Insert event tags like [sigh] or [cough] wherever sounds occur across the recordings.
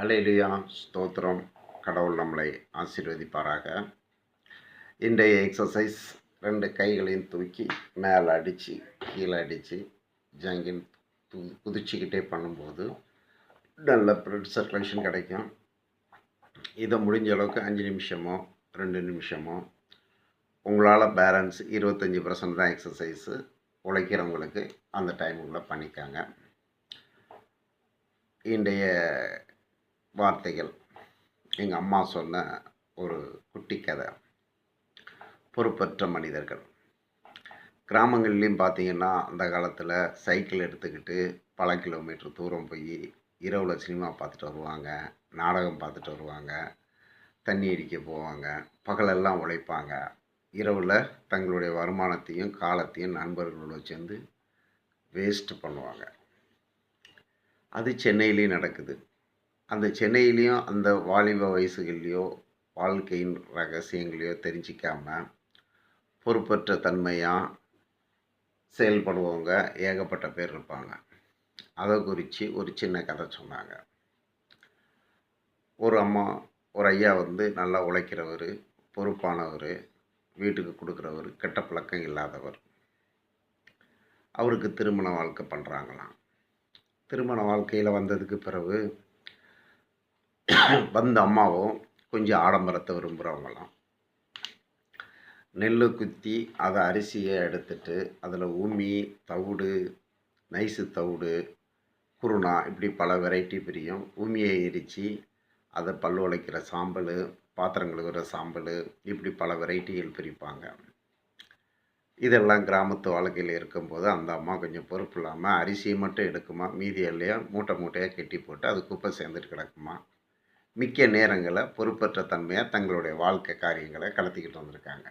Hallelujah ஸ்தோத்திரம். கடவுள் நம்மளை ஆசீர்வதிப்பாராக. இன்றைய எக்ஸசைஸ் ரெண்டு கைகளையும் தூக்கி மேலே அடித்து கீழே அடித்து ஜங்கின் து குதிச்சுக்கிட்டே பண்ணும்போது நல்ல ப்ளட் சர்க்குலேஷன் கிடைக்கும். இதை முடிஞ்ச அளவுக்கு அஞ்சு நிமிஷமோ ரெண்டு நிமிஷமோ உங்களால் பேலன்ஸ் இருபத்தஞ்சி பர்சன்ட் தான் எக்ஸசைஸு உழைக்கிறவங்களுக்கு அந்த டைமுக்குள்ளே பண்ணிக்காங்க. இன்றைய வார்த்தைகள். எங்கள் அம்மா சொன்ன ஒரு குட்டி கதை. பொறுப்பற்ற மனிதர்கள். கிராமங்கள்லேயும் பார்த்தீங்கன்னா அந்த காலத்தில் சைக்கிள் எடுத்துக்கிட்டு பல கிலோமீட்டர் தூரம் போய் இரவில் சினிமா பார்த்துட்டு வருவாங்க நாடகம் பார்த்துட்டு வருவாங்க தண்ணி அடிக்க போவாங்க பகலெல்லாம் உழைப்பாங்க. இரவில் தங்களுடைய வருமானத்தையும் காலத்தையும் நண்பர்களோடு சேர்ந்து வேஸ்ட் பண்ணுவாங்க. அது சென்னையிலேயும் நடக்குது. அந்த சென்னையிலையும் அந்த வாலிப வயசுகள்லையோ வாழ்க்கையின் ரகசியங்களையோ தெரிஞ்சிக்காமல் பொறுப்பற்ற தன்மையாக செயல்படுவவங்க ஏகப்பட்ட பேர் இருப்பாங்க. அதை குறித்து ஒரு சின்ன கதை சொன்னாங்க. ஒரு அம்மா ஒரு ஐயா வந்து நல்லா உழைக்கிறவர் பொறுப்பானவர் வீட்டுக்கு கொடுக்குறவர் கெட்ட பழக்கம் இல்லாதவர். அவருக்கு திருமண வாழ்க்கை பண்ணுறாங்களாம் திருமண வாழ்க்கையில் வந்ததுக்கு பிறகு [coughs] வந்த அம்மாவும் கொஞ்சம் ஆடம்பரத்தை விரும்புகிறவங்களாம் நெல் குத்தி அதை அரிசியை எடுத்துட்டு அதில் உமி தவிடு நைஸு தவிடு குருணா இப்படி பல வெரைட்டி பிரியும். உமியை எரித்து அதை பல் உழைக்கிற சாம்பல் பாத்திரம் கழுவுற சாம்பல் இப்படி பல வெரைட்டிகள் பிரிப்பாங்க. இதெல்லாம் கிராமத்து வாழ்க்கையில் இருக்கும்போது அந்த அம்மா கொஞ்சம் பொறுப்பு இல்லாமல் அரிசியை மட்டும் எடுக்குமா மீதி எல்லையாக மூட்டை மூட்டையாக கெட்டி போட்டு அது குப்பை சேர்ந்துட்டு கிடக்குமா மிக்க நேரங்களை பொறுப்பற்ற தன்மையாக தங்களுடைய வாழ்க்கை காரியங்களை கடத்திக்கிட்டு வந்திருக்காங்க.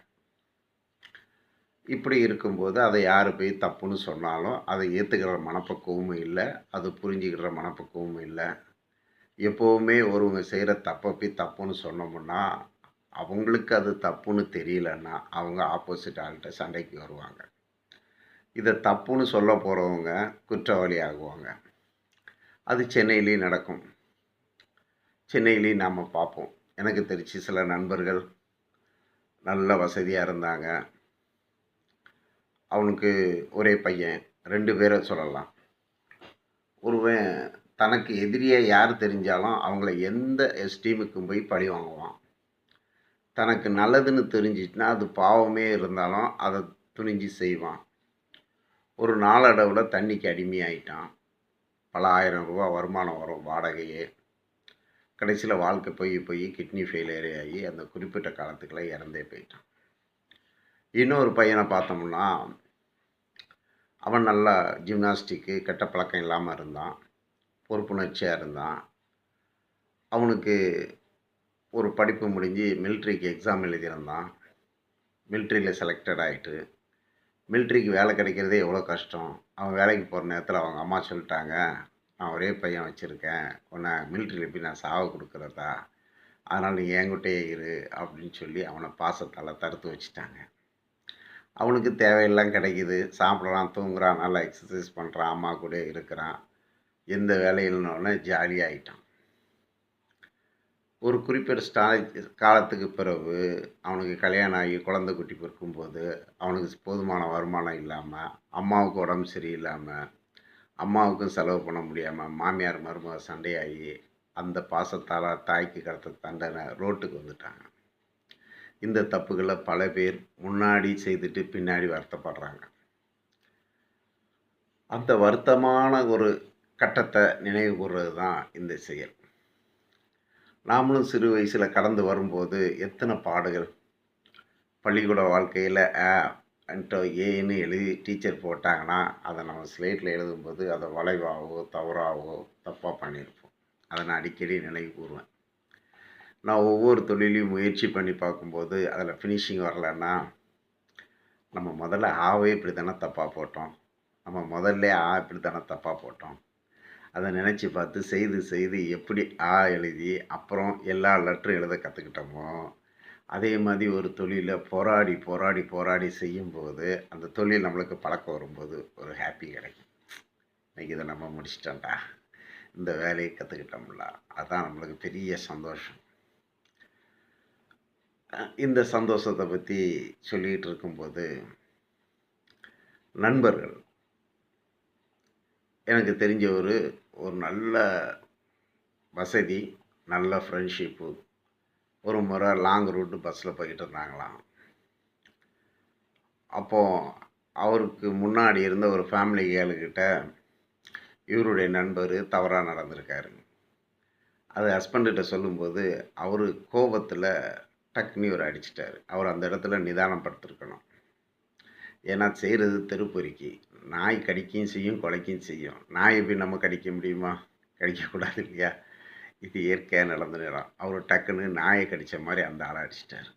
இப்படி இருக்கும்போது அதை யார் போய் தப்புன்னு சொன்னாலும் அதை ஏற்றுக்கிற மனப்பக்குவமும் இல்லை அது புரிஞ்சுக்கிற மனப்பக்குவமும் இல்லை. எப்போவுமே ஒருவங்க செய்கிற தப்பை போய் தப்புன்னு சொன்னோம்னா அவங்களுக்கு அது தப்புன்னு தெரியலன்னா அவங்க ஆப்போசிட் ஆள்கிட்ட சண்டைக்கு வருவாங்க. இதை தப்புன்னு சொல்ல போகிறவங்க குற்றவாளி ஆகுவாங்க. அது சென்னையிலேயும் நடக்கும். சென்னையிலையும் நாம் பார்ப்போம். எனக்கு தெரிஞ்சு சில நண்பர்கள் நல்ல வசதியாக இருந்தாங்க. அவனுக்கு ஒரே பையன் ரெண்டு பேரை சொல்லலாம். ஒருவன் தனக்கு எதிரியாக யார் தெரிஞ்சாலும் அவங்கள எந்த எஸ்டீமுக்கும் போய் பழி வாங்குவான். தனக்கு நல்லதுன்னு தெரிஞ்சிச்சுன்னா அது பாவமே இருந்தாலும் அதை துணிஞ்சு செய்வான். ஒரு நாளடவில் தண்ணிக்கு அடிமையாயிட்டான். பல ஆயிரம் ரூபா வருமானம் வரும் வாடகையே. கடைசியில் வாழ்க்கை போய் போய் கிட்னி ஃபெயிலியரே ஆகி அந்த குறிப்பிட்ட காலத்துக்குள்ளே இறந்தே போயிட்டான். இன்னொரு பையனை பார்த்தோம்னா அவன் நல்லா ஜிம்னாஸ்டிக்கு கெட்ட பழக்கம் இல்லாமல் இருந்தான். பொறுப்புணர்ச்சியாக இருந்தான். அவனுக்கு ஒரு படிப்பு முடிஞ்சு மிலிட்ரிக்கு எக்ஸாம் எழுதியிருந்தான். மிலிட்ரியில் செலக்டட் ஆகிட்டு மிலிட்ரிக்கு வேலை கிடைக்கிறதே எவ்வளோ கஷ்டம். அவன் வேலைக்கு போகிற நேரத்தில் அவங்க அம்மா சொல்லிட்டாங்க நான் ஒரே பையன் வச்சுருக்கேன். உன்னை மிலிட்ரியில் போய் நான் சாவை கொடுக்குறதா? அதனால் நீ என்கிட்டயே இரு அப்படின்னு சொல்லி அவனை பாசத்தால் தடுத்து வச்சுட்டாங்க. அவனுக்கு தேவையெல்லாம் கிடைக்குது. சாப்பிட்றான் தூங்குறான் நல்லா எக்ஸசைஸ் பண்ணுறான் அம்மா கூட இருக்கிறான். எந்த வேலையில்னோடனே ஜாலியாகிட்டான் ஒரு குறிப்பிட்ட ஸ்டா காலத்துக்கு பிறகு அவனுக்கு கல்யாணம் ஆகி குழந்தை குட்டி பிறக்கும்போது அவனுக்கு போதுமான வருமானம் இல்லாமல் அம்மாவுக்கு உடம்பு சரியில்லாமல் அம்மாவுக்கும் செலவு பண்ண முடியாமல் மாமியார் மருமக சண்டையாகி அந்த பாசத்தால் தாய்க்கு கடத்த தண்டனை ரோட்டுக்கு வந்துட்டாங்க. இந்த தப்புகளை பல பேர் முன்னாடி செய்துட்டு பின்னாடி வருத்தப்படுறாங்க. அந்த வருத்தமான ஒரு கட்டத்தை நினைவு கூறுறது தான் இந்த செயல். நாமளும் சிறு வயசில் கடந்து வரும்போது எத்தனை பாடுகள்? பள்ளிக்கூட வாழ்க்கையில் ஆ அன்ட்டு ஏன்னு எழுதி டீச்சர் போட்டாங்கன்னா அதை நம்ம ஸ்லேட்டில் எழுதும்போது அதை வளைவாகவோ தவறாகவோ தப்பாக பண்ணியிருப்போம். அதை நான் அடிக்கடி நினைவு கூறுவேன். நான் ஒவ்வொரு தொழிலையும் முயற்சி பண்ணி பார்க்கும்போது அதில் ஃபினிஷிங் வரலன்னா நம்ம முதல்ல ஆவே இப்படி தானே தப்பாக போட்டோம். நம்ம முதல்ல ஆ இப்படி தானே தப்பாக போட்டோம். அதை நினச்சி பார்த்து செய்து செய்து எப்படி ஆ எழுதி அப்புறம் எல்லா லெட்டரும் எழுத கற்றுக்கிட்டோமோ அதே மாதிரி ஒரு தொழிலை போராடி போராடி போராடி செய்யும்போது அந்த தொழில் நம்மளுக்கு பழக்கம் வரும்போது ஒரு ஹாப்பி கிடைக்கும். இன்றைக்கி இதை நம்ம முடிச்சிட்டோம்டா. இந்த வேலையை கற்றுக்கிட்டோம்ல அதுதான் நம்மளுக்கு பெரிய சந்தோஷம். இந்த சந்தோஷத்தை பற்றி சொல்லிகிட்டு இருக்கும்போது நண்பர்கள். எனக்கு தெரிஞ்ச ஒரு ஒரு நல்ல வசதி நல்ல ஃப்ரெண்ட்ஷிப்பு ஒரு முறை லாங் ரூட்டு பஸ்ஸில் போய்கிட்டு இருந்தாங்களாம். அப்போது அவருக்கு முன்னாடி இருந்த ஒரு ஃபேமிலி கேளுக்கிட்ட இவருடைய நண்பர் தவறாக நடந்திருக்காரு. அது ஹஸ்பண்ட்கிட்ட சொல்லும்போது அவர் கோபத்தில் டக்னி ஒரு அடிச்சிட்டார். அவர் அந்த இடத்துல நிதானப்படுத்திருக்கணும். ஏன்னா செய்கிறது தெருப்பொறிக்கி நாய் கடிக்கையும் செய்யும் கொலைக்கும் செய்யும். நாய் எப்படி நம்ம கடிக்க முடியுமா? கடிக்கக்கூடாது இல்லையா? இது இயற்கையாக நடந்த நேரம். அவர் டக்குன்னு நாயை கடித்த மாதிரி அந்த ஆளை அடிச்சிட்டார்.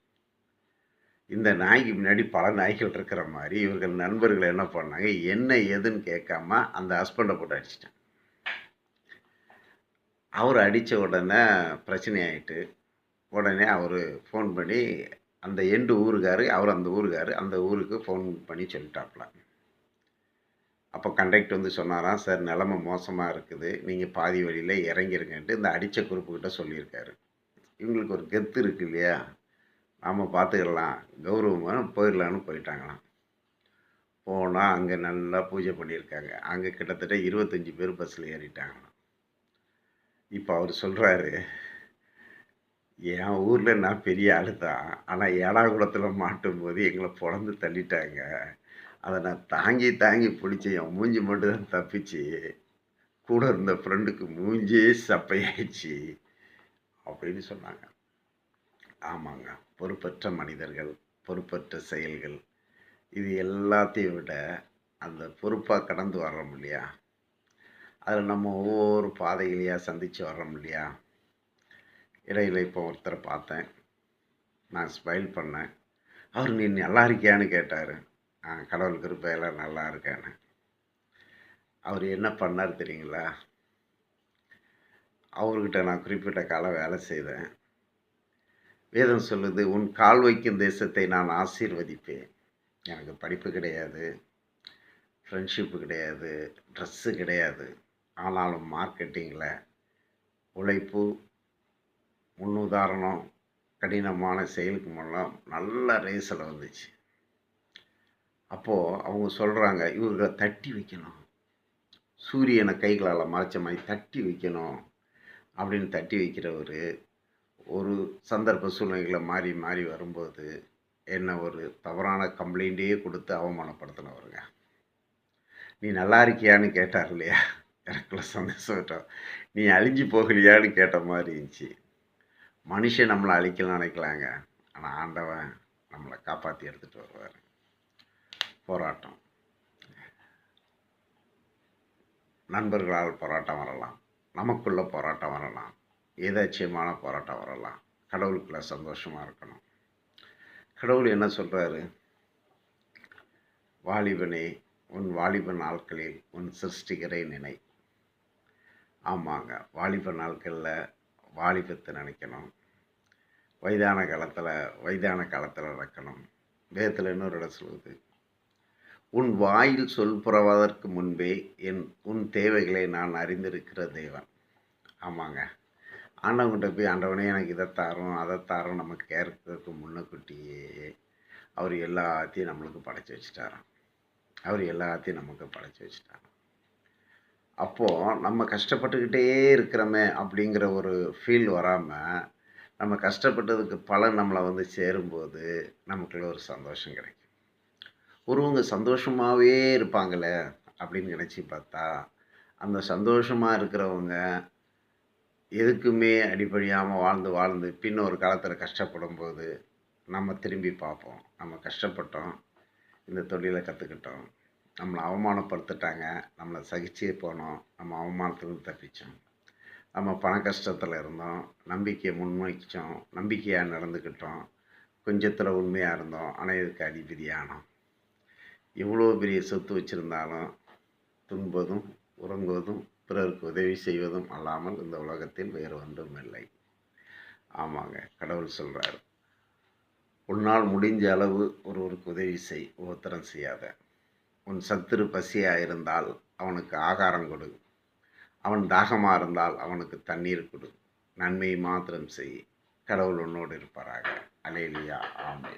இந்த நாய்க்கு முன்னாடி பல நாய்கள் இருக்கிற மாதிரி இவர்கள் நண்பர்கள் என்ன பண்ணாங்க? என்ன எதுன்னு கேட்காம அந்த ஹஸ்பண்டை போட்டு அடிச்சிட்டாங்க. அவர் அடித்த உடனே பிரச்சனை ஆயிட்டு உடனே அவர் ஃபோன் பண்ணி அந்த எண்டு ஊருக்காரு அவர் அந்த ஊருக்காரு அந்த ஊருக்கு ஃபோன் பண்ணி சொல்லிட்டாப்புல அப்போ கண்டக்டர் வந்து சொன்னாராம் சார் நிலமை மோசமாக இருக்குது. நீங்கள் பாதி வழியில் இறங்கிருங்கன்ட்டு இந்த அடித்த குறிப்புக்கிட்ட சொல்லியிருக்காரு. இவங்களுக்கு ஒரு கெத்து இருக்கு இல்லையா? நாம் பார்த்துக்கலாம். கௌரவமாக போயிடலான்னு போயிட்டாங்களாம். போனால் அங்கே நல்லா பூஜை பண்ணியிருக்காங்க. அங்கே கிட்டத்தட்ட இருபத்தஞ்சி பேர் பஸ்ஸில் ஏறிட்டாங்களாம். இப்போ அவர் சொல்கிறாரு என் ஊரில் நான் பெரிய ஆளு தான் ஆனால் ஏடாகுளத்தில் மாட்டும் போது எங்களை பிறந்து தள்ளிட்டாங்க. அதை நான் தாங்கி தாங்கி பிடிச்சி என் மூஞ்சி மட்டும் தான் தப்பிச்சு கூட இருந்த ஃப்ரெண்டுக்கு மூஞ்சே சப்பையாயிடுச்சு அப்படின்னு சொன்னாங்க. ஆமாங்க. பொறுப்பற்ற மனிதர்கள் பொறுப்பற்ற செயல்கள். இது எல்லாத்தையும் விட அந்த பொறுப்பாக கடந்து வர்றோம் இல்லையா? அதில் நம்ம ஒவ்வொரு பாதைகளையாக சந்தித்து வர்றோம் இல்லையா? இடையில இப்போ ஒருத்தரை பார்த்தேன். நான் ஸ்மைல் பண்ணேன். அவர் நீ நல்லா இருக்கியான்னு கேட்டார். கடவுள் கிருப்பையில் நல்லா இருக்கேன்னு அவர் என்ன பண்ணார் தெரியுங்களா? அவர்கிட்ட நான் குறிப்பிட்ட காலம் வேலை செய்தேன் வேதம் சொல்லுது உன் கால் வைக்கும் தேசத்தை நான் ஆசீர்வதிப்பேன். எனக்கு படிப்பு கிடையாது ஃப்ரெண்ட்ஷிப்பு கிடையாது ட்ரெஸ்ஸு கிடையாது. ஆனாலும் மார்க்கெட்டிங்கில் உழைப்பு முன்னுதாரணம் கடினமான செயலுக்கு முன்னெல்லாம் நல்ல ரேஸில் வந்துச்சு. அப்போது அவங்க சொல்கிறாங்க இவர்களை தட்டி வைக்கணும். சூரியனை கைகளால் மறைச்ச மாதிரி தட்டி வைக்கணும். அப்படின்னு தட்டி வைக்கிறவர் ஒரு சந்தர்ப்ப சூழ்நிலைகளை மாறி மாறி வரும்போது என்ன ஒரு தவறான கம்ப்ளைண்ட்டே கொடுத்து அவமானப்படுத்தினவருங்க. நீ நல்லா இருக்கியான்னு கேட்டார் இல்லையா? எனக்குள்ள சந்தோஷம் நீ அழிஞ்சு போகலையான்னு கேட்ட மாதிரி இருந்துச்சு. மனுஷன் நம்மளை அழிக்கலாம் நினைக்கலாங்க. ஆனால் ஆண்டவன் நம்மளை காப்பாற்றி எடுத்துகிட்டு வருவார். போராட்டம். நண்பர்களால் போராட்டம் வரலாம். நமக்குள்ள போராட்டம் வரலாம். ஏதாச்சியமான போராட்டம் வரலாம். கடவுளுக்குள்ள சந்தோஷமாக இருக்கணும். கடவுள் என்ன சொல்கிறாரு வாலிபனே உன் வாலிப நாட்களில் உன் சிருஷ்டிகரை நினை. ஆமாங்க. வாலிப நாட்களில் வாலிபத்தை நினைக்கணும். வயதான காலத்தில் வயதான காலத்தில் நடக்கணும் வேதத்தில் இன்னொரு இடம் சொல்லுது. உன் வாயில் சொல் புறவதற்கு முன்பே என் உன் தேவைகளை நான் அறிந்திருக்கிற தெய்வன் ஆமாங்க. ஆண்டவங்கிட்ட போய் ஆண்டவனே எனக்கு இதை தாரும் அதை தாரும் நம்ம கேட்கறதுக்கு முன்னக்குட்டியே. அவர் எல்லாத்தையும் நம்மளுக்கு படைச்சி வச்சுட்டாராம். அவர் எல்லாத்தையும் நமக்கு படைச்சி வச்சுட்டாராம். அப்போது நம்ம கஷ்டப்பட்டுக்கிட்டே இருக்கிறோமே அப்படிங்கிற ஒரு ஃபீல் வராமல் நம்ம கஷ்டப்பட்டதுக்கு பலன் நம்மளை வந்து சேரும்போது நமக்குள்ள ஒரு சந்தோஷம் கிடைக்கும். ஒருவங்க சந்தோஷமாகவே இருப்பாங்களே அப்படின்னு நினச்சி பார்த்தா அந்த சந்தோஷமாக இருக்கிறவங்க எதுக்குமே அடிப்படையாமல் வாழ்ந்து வாழ்ந்து பின்ன ஒரு காலத்தில் கஷ்டப்படும் போது நம்ம திரும்பி பார்ப்போம். நம்ம கஷ்டப்பட்டோம். இந்த தொழிலை கற்றுக்கிட்டோம் நம்மளை அவமானப்படுத்திட்டாங்க. நம்மளை சகிச்சே போனோம். நம்ம அவமானத்துலேருந்து தப்பித்தோம் நம்ம பண கஷ்டத்தில் இருந்தோம். நம்பிக்கையை முன்வைச்சோம் நம்பிக்கையாக நடந்துக்கிட்டோம். கொஞ்சத்தில் உண்மையாக இருந்தோம். ஆனால் இதுக்கு அதிபதியானோம் இவ்வளோ பெரிய சொத்து வச்சுருந்தாலும் துன்பதும் உறங்குவதும் பிறருக்கு உதவி செய்வதும் அல்லாமல் இந்த உலகத்தில் வேறு ஒன்றும் இல்லை. ஆமாங்க கடவுள் சொல்கிறார் உன்னால் முடிஞ்ச அளவு ஒருவருக்கு உதவி செய் உத்தரம் செய்யாத. உன் சத்துரு பசியாக இருந்தால் அவனுக்கு ஆகாரம் கொடு. அவன் தாகமாக இருந்தால் அவனுக்கு தண்ணீர் கொடு. நன்மையை மாத்திரம் செய். கடவுள் உன்னோடு இருப்பாராக. அலேலியா ஆமை